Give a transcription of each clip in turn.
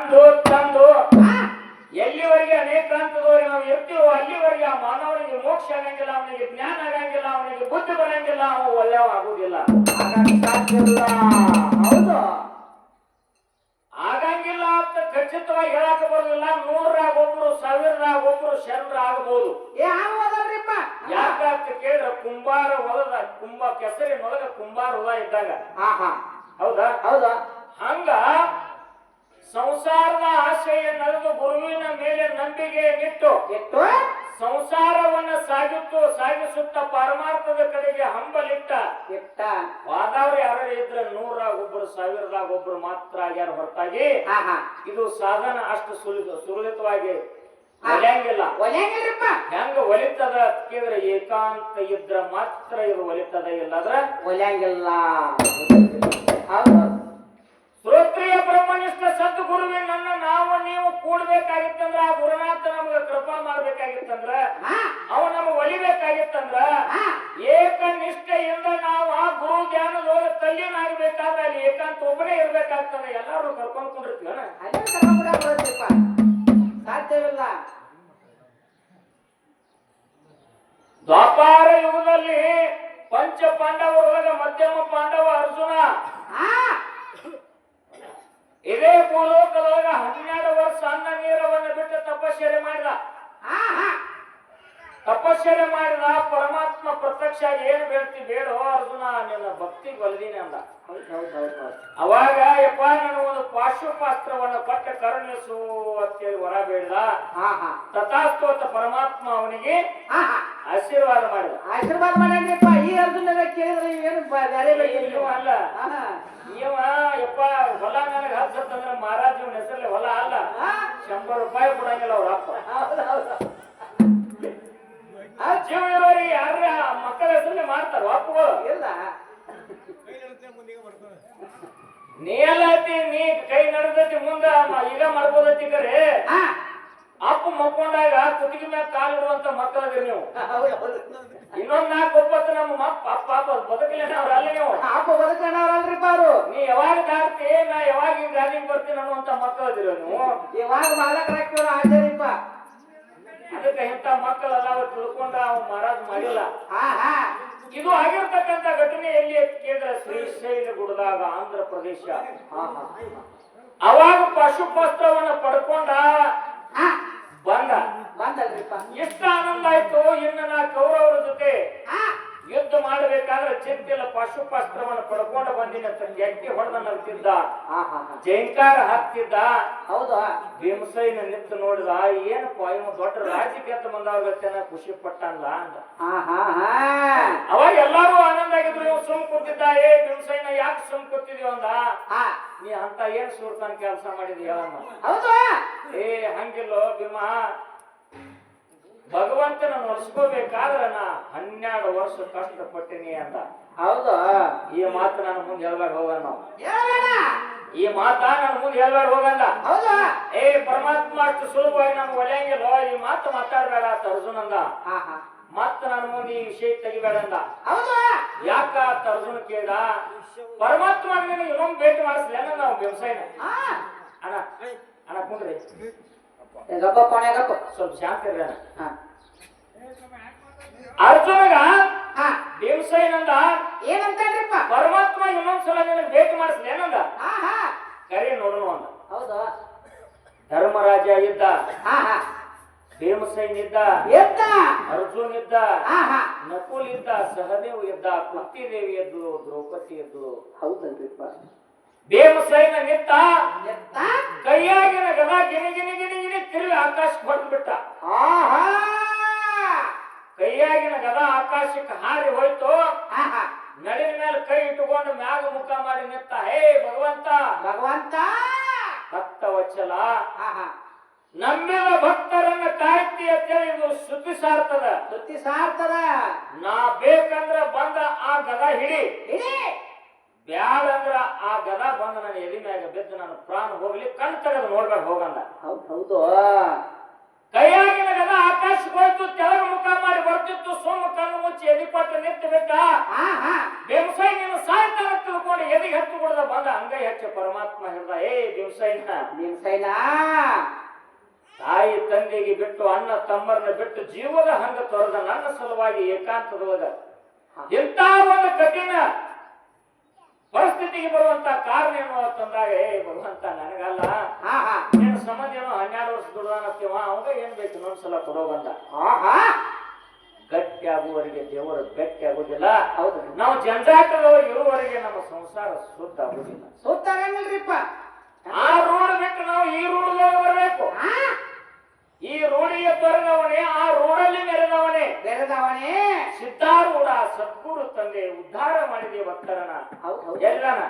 ತಂದು ತಂದು. ಎಲ್ಲಿವರೆಗೆ ಅನೇಕ ಹಂತದವರೆಗೆ ನಾವು ಇರ್ತೀವೋ ಅಲ್ಲಿವರೆಗೆ ಆ ಮಾನವನಿಗೆ ಮೋಕ್ಷ ಆಗಂಗಿಲ್ಲ ಅವನಿಗೆ ಜ್ಞಾನ ಆಗಂಗಿಲ್ಲ ಅವನಿಗೆ ಬುದ್ಧಿ ಬರಂಗಿಲ್ಲ ಅವನು ಒಳ್ಳೆಯವ ಆಗುದಿಲ್ಲ ಹಾಗಾಗಿ ಸಾಧ್ಯವಿಲ್ಲ ಹೌದು. ಆಗಂಗಿಲ್ಲ ಅಂತ ಖಚಿತವಾಗಿ ಹೇಳಕ್ ಬರೋದಿಲ್ಲ ನೂರಾಗ ಒಬ್ರು ಸಾವಿರದಾಗ ಒಬ್ರು ಶರಣರ ಆಗಬಹುದು ಯಾಕಂತ ಕೇಳಿದ್ರೆ ಕುಂಬಾರ ಹೊಲದ ಕುಂಬ ಕೆಸರಿನೊಳಗ ಕುಂಬಾರ ಹೊಲ ಇದ್ದಾಗ. ಹಾ ಹಾ ಹೌದಾ? ಹೌದಾ? ಹಂಗ ಸಂಸಾರದ ಆಶಯ ನಡೆದು ಗುರುವಿನ ಮೇಲೆ ನಂಬಿಕೆ ನಿಟ್ಟು ಸಂಸಾರವನ್ನ ಸಾಗಿತ್ತು ಸಾಗಿಸುತ್ತ ಪರಮಾರ್ಥದ ಕಡೆಗೆ ಹಂಬಲಿಟ್ಟ. ಇಟ್ಟ. ವಾದವ್ರು ಯಾರು ಇದ್ರೆ ನೂರಾಗ ಒಬ್ರು ಸಾವಿರದಾಗ ಒಬ್ರು ಮಾತ್ರ ಆಗ್ಯಾರ ಹೊರತಾಗಿ. ಇದು ಸಾಧನ ಅಷ್ಟು ಸುಲಿತ ಸುಲಿತವಾಗಿ ಒಲೆಯಂಗಿಲ್ಲ. ಒಲೆಯಂಗಿಲ್ಲಪ್ಪ. ಹೆಂಗ ಒಲಿತದ ಕೇಳಿದ್ರೆ ಏಕಾಂತ ಇದ್ರ ಮಾತ್ರ ಇದು ಒಲಿತದ ಇಲ್ಲದ್ರ ಒಲೆಯಂಗಿಲ್ಲ. ಹೌದು. ಶ್ರೋತ್ರಿಯ ಬ್ರಹ್ಮನಿಷ್ಠ ಸದ್ಗುರುವಿನನ್ನ ನಾವು ನೀವು ಕೂಡ್ಬೇಕಾಗಿತ್ತಂದ್ರ ಆ ಗುರುನಾಥ ನಮ್ಗೆ ಕೃಪಾ ಮಾಡ್ಬೇಕಾಗಿತ್ತಂದ್ರ ಅವ ನಮ್ಗೆ ಒಲಿಬೇಕಾಗಿತ್ತಂದ್ರ ಏಕ ಏಕನಿಷ್ಠೆಯಿಂದ ನಾವು ಆ ಗುರು ಜ್ಞಾನದೊಳಗೆ ತಲ್ಲೀನಾಗಬೇಕಾದ್ರೆ ಅಲ್ಲಿ ಏಕಾಂತ ಒಬ್ಬನೇ ಇರ್ಬೇಕಾಗ್ತದೆ. ಎಲ್ಲಾರು ಕರ್ಕೊಂಡ್ ಸಾಧ್ಯವಿಲ್ಲ. ದ್ವಾಪಾರ ಯುಗದಲ್ಲಿ ಪಂಚ ಪಾಂಡವರೊಳಗ ಮಧ್ಯಮ ಪಾಂಡವ ಅರ್ಜುನ. ಇದೇ ಪೂರ್ವಕದೊಳಗ ಹನ್ನೆರಡು ವರ್ಷ ಅನ್ನ ನೀರವನ್ನು ಬಿಟ್ಟು ತಪಶ್ಚರ್ಯ ಮಾಡಿದ. ತಪಶ್ಚರ್ಯ ಮಾಡಿದ ಪರಮಾತ್ಮ ಪ್ರತ್ಯಕ್ಷ ಏನ್ ಬೇಡ್ತಿ ಬೇಡೋ ಅರ್ಜುನ ನಿನ್ನ ಭಕ್ತಿ ಬಲದೀನಿ ಅಂದ. ಅವಾಗ ಯಪ್ಪ ನಾನು ಒಂದು ಪಾಶುಪಾಸ್ತ್ರವನ್ನು ಕೊಟ್ಟ ಕರುಣಿಸು ಅಂತೇಳಿ ಹೊರ ಬೇಡ ತಥಾಸ್ತೋತ ಪರಮಾತ್ಮ ಅವನಿಗೆ ಆಶೀರ್ವಾದ ಮಾಡಿದ. ಆಶೀರ್ವಾದ ಮಾಡ್ಯಾನ್ರಿಪ್ಪ ಈ ಅರ್ಜುನ ಕೇಳಿದ್ರೆ ಏನು ಬೇರೆ ಅಲ್ಲ. ಇವ ಯಪ್ಪ ಹೊಲ ನನಗೆ ಹಚ್ಚತ್ತಂದ್ರೆ ಮಹಾರಾಜ್ ಇವನ ಹೆಸರಲ್ಲಿ ಹೊಲ ಅಲ್ಲ. ಶಂಬರ್ ರೂಪಾಯಿ ಕೊಡಂಗಿಲ್ಲ ಅವ್ರ ಅಪ್ಪ. ಹೌದು ಹೌದು ಆ ಜೀವ ಇರೋರಿಗೆ ಯಾರ ಮಕ್ಕಳ ಹೆಸರಲ್ಲಿ ಮಾಡ್ತಾರ ಅಪ್ಪಗಳು? ಇಲ್ಲ. ನೀ ಎಲ್ಲ ನೀ ಕೈ ನಡೆದತಿ ಮುಂದ ಈಗ ಮಾಡ್ಬೋದೈತಿ ಕರೆ. ಹಾ ಅಪ್ಪ ಮಕ್ಕೊಂಡಾಗ ಕುತ್ತಿಗೆ ಮ್ಯಾಗ ಕಾಲು ಇಡುವಂತ ಮಕ್ಕಳದ್ರಿ ನೀವು. ಇನ್ನೊಂದ್ ನಾಲ್ಕು ಒಪ್ಪತ್ತು ನಮ್ಮ ಮಪ್ಪ ಅಪ್ಪ ಅಪ್ಪ ಬದುಕಲೇನ ಅವ್ರ ಅಲ್ಲ ನೀವು ಅವರು ನೀ ಯಾವಾಗ ದಾಟ್ತಿ ನಾ ಯಾವಾಗ ಈ ಗಾಡಿಗೆ ಬರ್ತೀನಿ ಅನ್ನುವಂತ ಮಕ್ಕಳಿದ್ರಿ ನೀವು. ಯಾವಾಗ ಮಾಲಕರಾಕ್ತಿವ್ರ ಆಚಾರಿಪ್ಪ ಅದಕ್ಕೆ ಇಂಥ ಮಕ್ಕಳು ಅವ್ರು ತಿಳ್ಕೊಂಡ ಅವ್ನು ಮಹಾರಾಜ್ ಮಾಡಿಲ್ಲ. ಇದು ಆಗಿರ್ತಕ್ಕಂಥ ಘಟನೆ ಎಲ್ಲಿ ಕೇಂದ್ರ ಶ್ರೀ ಶ್ರೀಶೈಲ ಗುಡದಾಗ ಆಂಧ್ರ ಪ್ರದೇಶ. ಅವಾಗ ಪಶುಪಸ್ತ್ರವನ್ನ ಪಡ್ಕೊಂಡ ಬಂದ ಬಂದಲ್ರಿಪ್ಪ ಎಷ್ಟು ಆನಂದ ಆಯ್ತು ಇನ್ನು ಕೌರವರ ಜೊತೆ ಯುದ್ಧ ಮಾಡಬೇಕಾದ್ರೆ ಚಿಂತಿಲ್ಲ ಪಶುಪಾಸ್ತ್ರವನ್ನು ಪಡ್ಕೊಂಡು ಬಂದಿನ ಎತ್ತಿ ಹೊಡೆದ ನಗ್ತಿದ್ದ ಜಯಂಕಾರ ಹಾ ಹಾ ಜೈಂಕಾರ ಹಾಕ್ತಿದ್ದ ಹೌದಾ. ಭೀಮಸೈನ ನಿಂತು ನೋಡಿದ ಏನಪ್ಪ ಇವನು ದೊಡ್ಡ ರಾಜಕೀಯ ಬಂದಾಗತ್ತೇನ ಖುಷಿ ಪಟ್ಟಲ್ಲ ಅಂದ. ಅವಾಗ ಎಲ್ಲಾರು ಆನಂದ ಆಗಿದ್ರು ಇವ್ ಸುಮ್ ಕೂತಿದ್ದ ಏ ಭೀಮಸೈನ ಯಾಕೆ ಸುಮ್ ಕೂತಿದ್ಯೋ ಅಂದ. ನೀ ಅಂತ ಏನ್ ಸುರ್ತಾನ ಕೆಲಸ ಮಾಡಿದ್ಯಾ ಹೌದು. ಏ ಹಂಗಿಲ್ಲೋ ಭೀಮ ಭಗವಂತನ ನಡೆಸ್ಕೋಬೇಕಾದ್ರ ನಾ ಹನ್ನೆರಡು ವರ್ಷ ಕಷ್ಟಪಟ್ಟಿನಿ ಅಂತ. ಹೌದಾ? ಈ ಮಾತು ನನ್ನ ಮುಂದೆ ಹೇಳ್ಬೇಡ ಹೋಗಲ್ಲ ನಾವು. ಈ ಮಾತ ನನ್ನ ಮುಂದೆ ಹೇಳ್ಬೇಕು ಹೋಗಲ್ಲ ಹೌದಾ? ಏ ಪರಮಾತ್ಮ ಅಷ್ಟು ಸುಲಭವಾಗಿ ನಮ್ಗೆ ಒಲೆಯಂಗಿಲ್ಲ ಈ ಮಾತು ಮಾತಾಡಬೇಡ ಅಂತ ಅರ್ಜುನಂದ ಮತ್ತ ನನ್ನ ಮುಂದೆ ಈ ವಿಷಯ ತೆಗಿಬೇಡಂದ ಹೌದಾ? ಯಾಕ ಅಂತ ಕೇಳ ಕೇಳ್ದ? ಪರಮಾತ್ಮ ಇನ್ನೊಂದು ಭೇಟಿ ಮಾಡಿಸ್ಲೇನ ನಾವು ವ್ಯವಸಾಯನ? ಅಣ್ಣ ಅಣ್ಣ ಕುಂಡ್ರಿ ಗಪ್ಪ ಕೊನೆ ಗಪ್ಪ. ಸ್ವಲ್ಪ ಶಾಂತ ಇರ್ರಿ ಅಣ್ಣ ಹಾ. ಅರ್ಜುನಗ ದಿವಸ ಏನಂದ ಏನಂತಾನ್ರಿಪ್ಪ ಪರಮಾತ್ಮ ಇನ್ನೊಂದ್ಸಲ ನಿನಗೆ ಭೇಟಿ ಮಾಡಿಸ್ ಏನಂದ? ಕರೆ ನೋಡೋಣ ಅಂದ. ಹೌದು. ಧರ್ಮರಾಜ ಇದ್ದ ಭೀಮಸೈನ್ ಇದ್ದ ಎದ್ದ? ಅರ್ಜುನ್ ಇದ್ದ ನಕುಲ್ ಇದ್ದ ಸಹದೇವ್ ಇದ್ದ ಕುಂತಿದೇವಿ ಎದ್ದು ದ್ರೌಪದಿ ಎದ್ದು ಹೌದಲ್ರಿಪ್ಪ. ಭೀಮಸೈನ ನಿತ್ತ ಕೈಯಾಗಿನ ಗದ ಗಿಣಿ ಗಿನಿ ಗಿನಿ ಗಿನಿ ತಿರುಗಿ ಆಕಾಶಕ್ಕೆ ಹೊಡೆದು ಬಿಟ್ಟ ಹಾ ಹಾ ಕೈಯಾಗಿನ ಗದ ಆಕಾಶಕ್ಕೆ ಹಾರಿ ಹೋಯ್ತು. ಆಹಾ! ನಡಿನ ಮೇಲೆ ಕೈ ಇಟ್ಟುಕೊಂಡು ಮ್ಯಾಗ ಮುಖ ಮಾಡಿ ನಿಂತ ಹೇ ಭಗವಂತ! ಭಗವಂತ! ಭಕ್ತ ವಚಲ. ನಂಬಿದ ಭಕ್ತರನ್ನ ಕಾಯ್ತಿ ಅಂತೇಳಿ ಇದು ಸುದ್ದಿ ಸಾರ್ತದ. ಸುದ್ದಿ ಸಾರ್ತದ? ನಾ ಬೇಕಂದ್ರ ಬಂದ ಆ ಗದ ಹಿಡಿ! ಬ್ಯಾಡ ಅಂದ್ರ ಆ ಗದ ಬಂದು ನನ್ನ ಎದಿ ಮ್ಯಾಗ ಬಿದ್ದು ನನ್ನ ಪ್ರಾಣ ಹೋಗ್ಲಿ ಕಣ್ ತೆಗೆದು ನೋಡ್ಬೇಕು ಹೋಗಂದ. ಹೌದು ಹೌದು. ಕೈಯಾಗಿನ ಗದ ಆಕಾಶ ಹೋಯ್ತು ತೆಳಗ ಮುಖ ಮಾಡಿ ಬರ್ತಿತ್ತು ಸುಮ್ಮ ಕಣ್ಣು ಮುಚ್ಚಿ ಎದಿಪಟ್ಟು ನಿಂತು ಬಿಟ್ಟ. ಬಿಂಸೈ ನೀನು ಸಾಯ್ತಾನ ತಿಳ್ಕೊಂಡು ಎದಿಗೆ ಹತ್ತು ಕೊಡದ ಬಂದ ಹಂಗ ಹೆಚ್ಚು ಪರಮಾತ್ಮ ಹೇಳ್ದ ಏ ಬಿಂಸೈನ ನಿಮ್ ಸೈನಾ ತಾಯಿ ತಂದೆಗೆ ಬಿಟ್ಟು ಅಣ್ಣ ತಮ್ಮರನ್ನ ಬಿಟ್ಟು ಜೀವದ ಹಂಗ ತೊರೆದ ನನ್ನ ಸಲುವಾಗಿ ಏಕಾಂತದೊಳಗ ಇಂಥ ಒಂದು ಕಠಿಣ ಪರಿಸ್ಥಿತಿಗೆ ಬರುವಂತ ಕಾರಣ ಏನು ಅಂತಂದಾಗ ಏ ಭಗವಂತ ನನಗಲ್ಲ. ನಿನ್ನ ಸಂಬಂಧ ಏನೋ ಹನ್ನೆರಡು ವರ್ಷ ದುಡ್ದಾನತ್ತೀವ ಅವಾಗ ಏನ್ ಬೇಕು? ಇನ್ನೊಂದ್ಸಲ ಕೊಡೋ ಬಂದ. ಗಟ್ಟಿ ಆಗುವವರೆಗೆ ದೇವರು ಗಟ್ಟಿ ಆಗುದಿಲ್ಲ. ಹೌದು. ನಾವು ಜನರಾಟದವರು ಇರುವವರೆಗೆ ನಮ್ಮ ಸಂಸಾರ ಶುದ್ಧ ಆಗುದಿಲ್ಲ. ಸುದ್ದ ಆ ರೋಡ್ ಬಿಟ್ಟು ನಾವು ಈ ರೋಡ್ ಬರಬೇಕು. ಈ ರೋಡಿಗೆ ತೊರೆದವನೇ ಆ ರೋಡಲ್ಲಿ ನೆರೆದವನೇ. ನೆರೆದವನೇ. ಸಿದ್ಧಾರೂಢ ಸದ್ಗುರು ತಂದೆ ಉದ್ಧಾರ ಮಾಡಿದೆ ಭಕ್ತರನ ಹೌದು ಹೌದು. ಎಲ್ಲನ.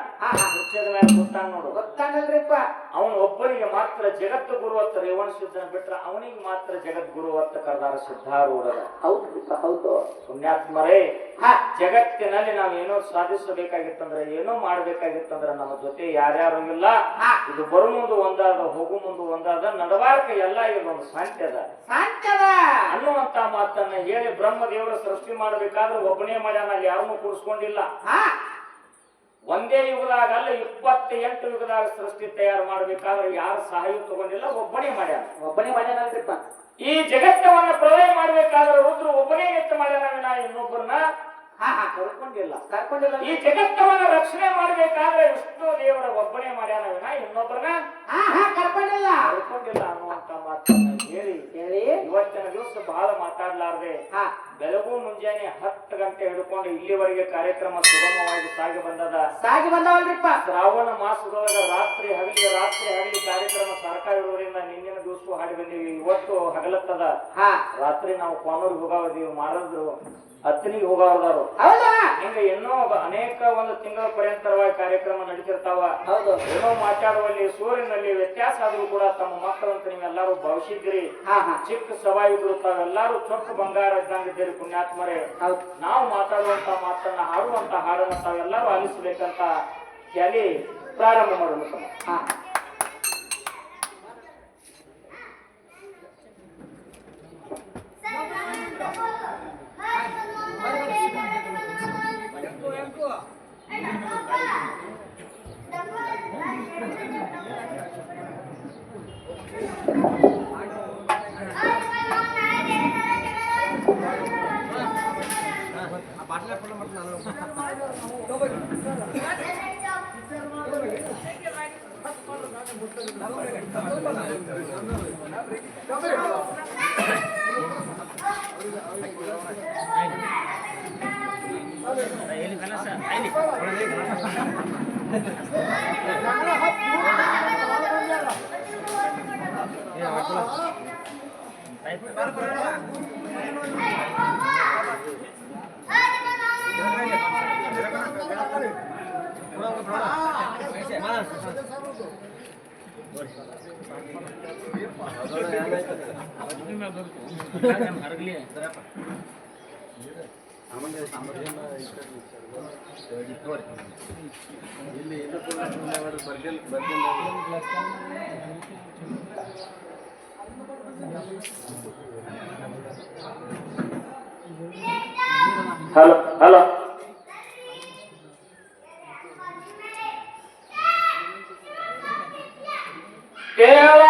ಹುಚ್ಚದ ಮೇಲೆ ಗೊತ್ತಾನ ನೋಡು. ಗೊತ್ತಾನಲ್ರಿಪ್ಪ ಅವನು ಒಬ್ಬನಿಗೆ ಮಾತ್ರ ಜಗತ್ತು ಅಂತ ರೇವಣ ಸಿದ್ಧನ ಬಿಟ್ರ ಅವನಿಗೆ ಮಾತ್ರ ಜಗತ್ ಅಂತ ಕರೆದಾರ ಸಿದ್ಧಾರೂಢರ. ಹೌದ್ರಿಪ್ಪ ಹೌದು. ಪುಣ್ಯಾತ್ಮರೇ ಹಾ. ಜಗತ್ತಿನಲ್ಲಿ ನಾವು ಏನೋ ಸಾಧಿಸಬೇಕಾಗಿತ್ತಂದ್ರೆ ಏನೋ ಮಾಡ್ಬೇಕಾಗಿತ್ತಂದ್ರೆ ನಮ್ಮ ಜೊತೆ ಯಾರ್ಯಾರು ಇಲ್ಲ. ಇದು ಬರು ಮುಂದೆ ಒಂದಾದ ಹೋಗು ಮುಂದೆ ಒಂದಾದ ನಡವಾರ್ಕ ಎಲ್ಲ ಇದೊಂದು ಸಾಂಖ್ಯದ ಸಾಂತ್ಯದ. ಅನ್ನುವಂತ ಮಾತನ್ನ ಹೇಳಿ ಬ್ರಹ್ಮ ದೇವರ ಸೃಷ್ಟಿ ಮಾಡಬೇಕಾದ್ರೆ ಒಬ್ಬನೇ ಮಾಡ್ಯಾನ ಅಲ್ಲಿ ಯಾರನ್ನು ಕೂರಿಸ್ಕೊಂಡಿಲ್ಲ. ಹಾ. ಒಂದೇ ಯುಗದಾಗ ಅಲ್ಲ ಇಪ್ಪತ್ತೆಂಟು ಯುಗದಾಗ ಸೃಷ್ಟಿ ತಯಾರು ಮಾಡಬೇಕಾದ್ರೆ ಯಾರು ಸಹಾಯ ತಗೊಂಡಿಲ್ಲ ಒಬ್ಬನೇ ಮಾಡ್ಯಾನ ಒಬ್ಬನೇ ಮಾಡ್ಯಾನಿಪ್ಪ ಈ ಜಗತ್ತವನ್ನ ಪ್ರಳಯ ಮಾಡಬೇಕಾದ್ರೆ ರುದ್ರ ಒಬ್ಬನೇ ನಿಂತು ಮಾಡ್ಯಾನ ವಿನ ಇನ್ನೊಬ್ಬರನ್ನ ಕರ್ಕೊಂಡಿಲ್ಲ. ಕರ್ಕೊಂಡಿಲ್ಲ. ಈ ಜಗತ್ತವನ್ನ ರಕ್ಷಣೆ ಮಾಡಬೇಕಾದ್ರೆ ವಿಷ್ಣು ದೇವರ ಒಬ್ಬನೇ ಮಾಡ್ಯಾನ ವಿನ ಇನ್ನೊಬ್ಬರನ್ನ ಬಹಳ ಮಾತಾಡ್ಲಾರ್ದೆ. ಹಾ. ಬೆಳಗು ಮುಂಜಾನೆ ಹತ್ತು ಗಂಟೆ ಹಿಡ್ಕೊಂಡು ಇಲ್ಲಿವರೆಗೆ ಕಾರ್ಯಕ್ರಮ ಸುಗಮವಾಗಿ ಸಾಗಿ ಬಂದದ. ಸಾಗಿ ಬಂದವಲ್ರಿಪ್ಪ. ಶ್ರಾವಣ ಮಾಸದೊಳಗ ರಾತ್ರಿ ಹಗಲಿ ರಾತ್ರಿ ಹಗಲಿ ಕಾರ್ಯಕ್ರಮ ಸರ್ಕಾರ ಇರೋದ್ರಿಂದ ನಿನ್ನಿನ ದಿವಸ ಹಾಡಿ ಬಂದೀವಿ. ಇವತ್ತು ಹಗಲತ್ತದ. ಹಾ. ರಾತ್ರಿ ನಾವು ಕೋನೂರ್ ಹೋಗಾವದೀವಿ. ಮಾರದ್ರು ಹತ್ತನಿಗೆ ಹೋಗಾವದಾರು. ಹೌದಾ? ಹಿಂಗ ಇನ್ನೂ ಅನೇಕ ಒಂದು ತಿಂಗಳ ಪರ್ಯಂತರವಾಗಿ ಕಾರ್ಯಕ್ರಮ ನಡೀತಿರ್ತಾವ. ಹೌದು. ಏನೋ ಮಾತಾಡುವಲ್ಲಿ ಸೂರ್ಯನಲ್ಲಿ ವ್ಯತ್ಯಾಸ ಆದ್ರೂ ಕೂಡ ತಮ್ಮ ಮಕ್ಕಳಂತ ನೀವೆಲ್ಲರೂ ಭವಿಷ್ಯದ್ರಿ ಚಿಕ್ಕ ಸಭಾ ಇದ್ರು ತಾವೆಲ್ಲರೂ ಚೊಕ್ಕ ಬಂಗಾರ ಇದ್ದಂಗಿದ್ದೀರಿ ಪುಣ್ಯಾತ್ಮರೇ. ಹೌದು. ನಾವು ಮಾತಾಡುವಂತ ಮಾತನ್ನ ಹಾಡುವಂತ ಹಾಡನ್ನ ತಾವೆಲ್ಲರೂ ಆಲಿಸಬೇಕಂತ ಹೇಳಿ ಪ್ರಾರಂಭ ಮಾಡೋಣ ಬಾಟ್ಲಾಡ್ಕೊಂಡು ಮತ್ತೆ ನಾನು ಆಯ್ತು ತಮ್ಮ. ಹಾ ಹಲೋ ಹಲೋ ಕೇಳ